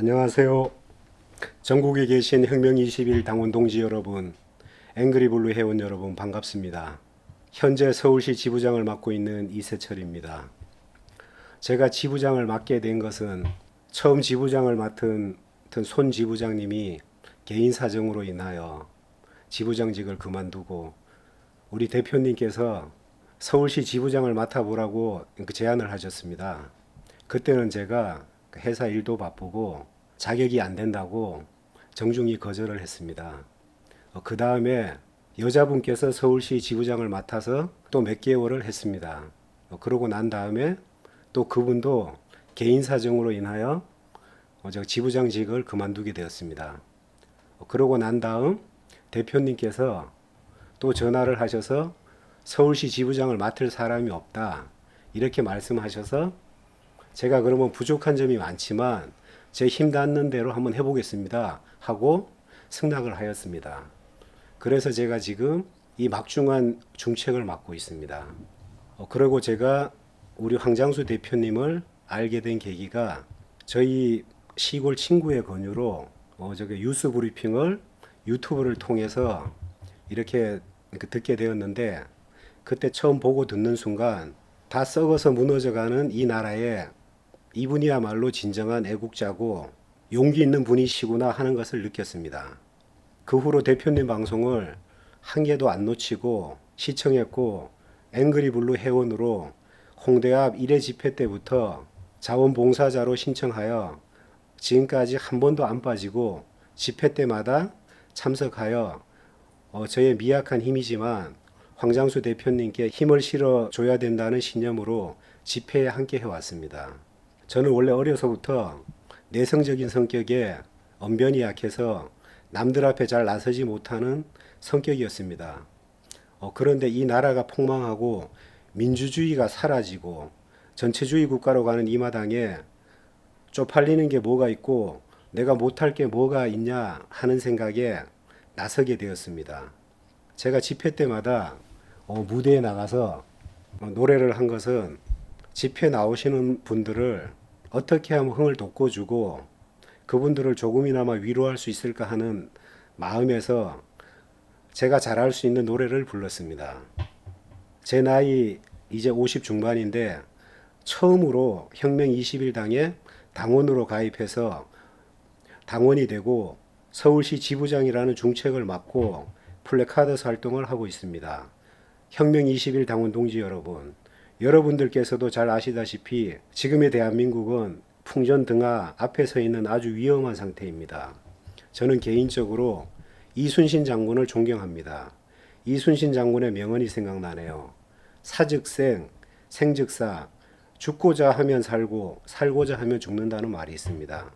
안녕하세요. 전국에 계신 혁명 20일 당원 동지 여러분, 앵그리블루 회원 여러분 반갑습니다. 현재 서울시 지부장을 맡고 있는 이세철입니다. 제가 지부장을 맡게 된 것은 처음 지부장을 맡은 손 지부장님이 개인 사정으로 인하여 지부장직을 그만두고 우리 대표님께서 서울시 지부장을 맡아보라고 그 제안을 하셨습니다. 그때는 제가 그 회사 일도 바쁘고 자격이 안 된다고 정중히 거절을 했습니다. 그 다음에 여자분께서 서울시 지부장을 맡아서 또 몇 개월을 했습니다. 어, 그러고 난 다음에 또 그분도 개인 사정으로 인하여 어, 저 지부장직을 그만두게 되었습니다. 어, 그러고 난 다음 대표님께서 또 전화를 하셔서 서울시 지부장을 맡을 사람이 없다 이렇게 말씀하셔서 제가 그러면 부족한 점이 많지만 제 힘 닿는 대로 한번 해보겠습니다 하고 승낙을 하였습니다. 그래서 제가 지금 이 막중한 중책을 맡고 있습니다. 어, 그리고 제가 우리 황장수 대표님을 알게 된 계기가 저희 시골 친구의 권유로 어, 저기 뉴스 브리핑을 유튜브를 통해서 이렇게 그 듣게 되었는데 그때 처음 보고 듣는 순간 다 썩어서 무너져가는 이 나라에 이분이야말로 진정한 애국자고 용기 있는 분이시구나 하는 것을 느꼈습니다. 그 후로 대표님 방송을 한 개도 안 놓치고 시청했고 앵그리블루 회원으로 홍대 앞 1회 집회 때부터 자원봉사자로 신청하여 지금까지 한 번도 안 빠지고 집회 때마다 참석하여 어, 저의 미약한 힘이지만 황장수 대표님께 힘을 실어 줘야 된다는 신념으로 집회에 함께 해왔습니다. 저는 원래 어려서부터 내성적인 성격에 언변이 약해서 남들 앞에 잘 나서지 못하는 성격이었습니다. 어, 그런데 이 나라가 폭망하고 민주주의가 사라지고 전체주의 국가로 가는 이 마당에 쪽팔리는 게 뭐가 있고 내가 못할 게 뭐가 있냐 하는 생각에 나서게 되었습니다. 제가 집회 때마다 어, 무대에 나가서 어, 노래를 한 것은 집회 나오시는 분들을 어떻게 하면 흥을 돋궈주고 그분들을 조금이나마 위로할 수 있을까 하는 마음에서 제가 잘할 수 있는 노래를 불렀습니다. 제 나이 이제 50 중반인데 처음으로 혁명 21당에 당원으로 가입해서 당원이 되고 서울시 지부장이라는 중책을 맡고 플래카드 활동을 하고 있습니다. 혁명 21 당원 동지 여러분, 여러분들께서도 잘 아시다시피 지금의 대한민국은 풍전등화 앞에 서 있는 아주 위험한 상태입니다. 저는 개인적으로 이순신 장군을 존경합니다. 이순신 장군의 명언이 생각나네요. 사즉생, 생즉사, 죽고자 하면 살고 살고자 하면 죽는다는 말이 있습니다.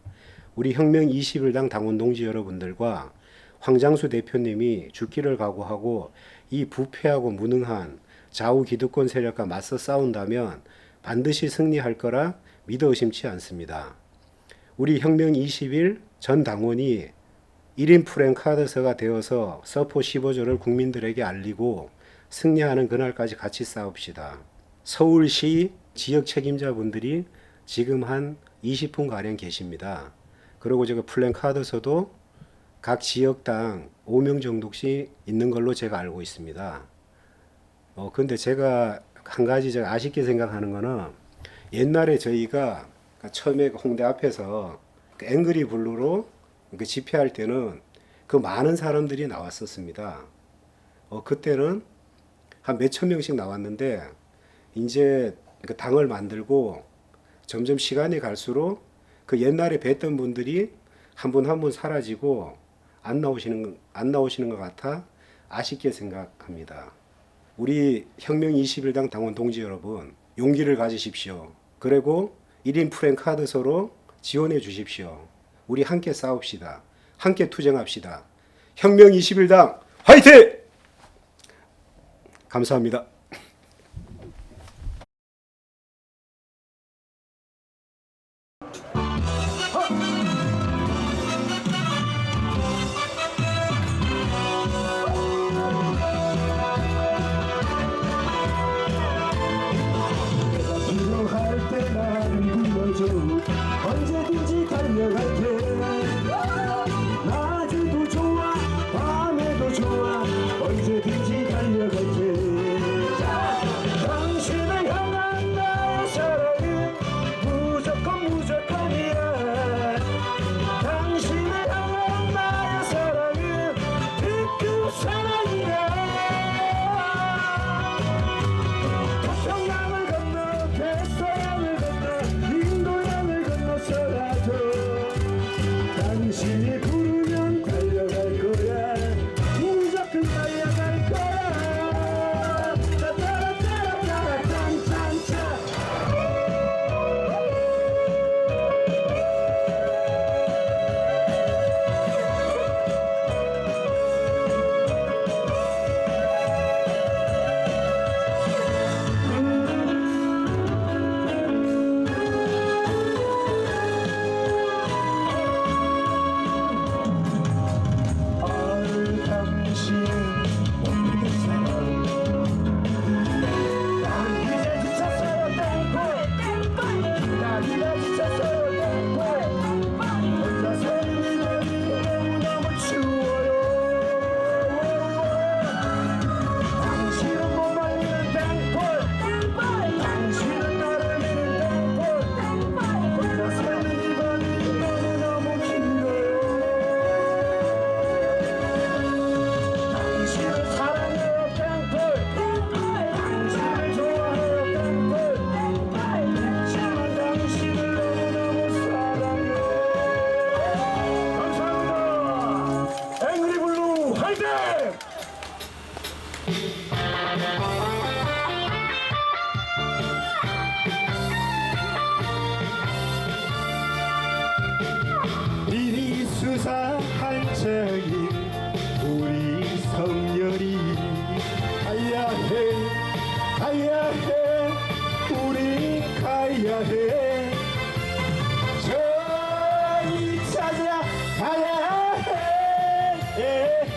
우리 혁명 21당 당원 동지 여러분들과 황장수 대표님이 죽기를 각오하고 이 부패하고 무능한 좌우 기득권 세력과 맞서 싸운다면 반드시 승리할 거라 믿어 의심치 않습니다. 우리 혁명 20일 전 당원이 1인 프랭 카드서가 되어서 서포 15조를 국민들에게 알리고 승리하는 그날까지 같이 싸웁시다. 서울시 지역 책임자분들이 지금 한 20분 가량 계십니다. 그리고 제가 플랜카드서도 각 지역당 5명 정도씩 있는 걸로 제가 알고 있습니다. 어, 근데 제가 한 가지 제가 아쉽게 생각하는 거는 옛날에 저희가 처음에 그 홍대 앞에서 그 앵그리 블루로 그 집회할 때는 그 많은 사람들이 나왔었습니다. 어, 그때는 한 몇천 명씩 나왔는데 이제 그 당을 만들고 점점 시간이 갈수록 그 옛날에 뵀던 분들이 한 분 한분 사라지고 안 나오시는 안 나오시는 것 같아 아쉽게 생각합니다. 우리 혁명 21당 당원 동지 여러분 용기를 가지십시오. 그리고 1인 프랭 카드서로 지원해 주십시오. 우리 함께 싸웁시다. 함께 투쟁합시다. 혁명 21당 화이팅! 감사합니다.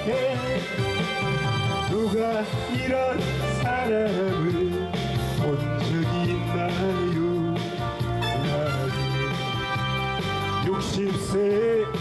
생각해 누가 이런 사람을 본 적이 있나요? 60세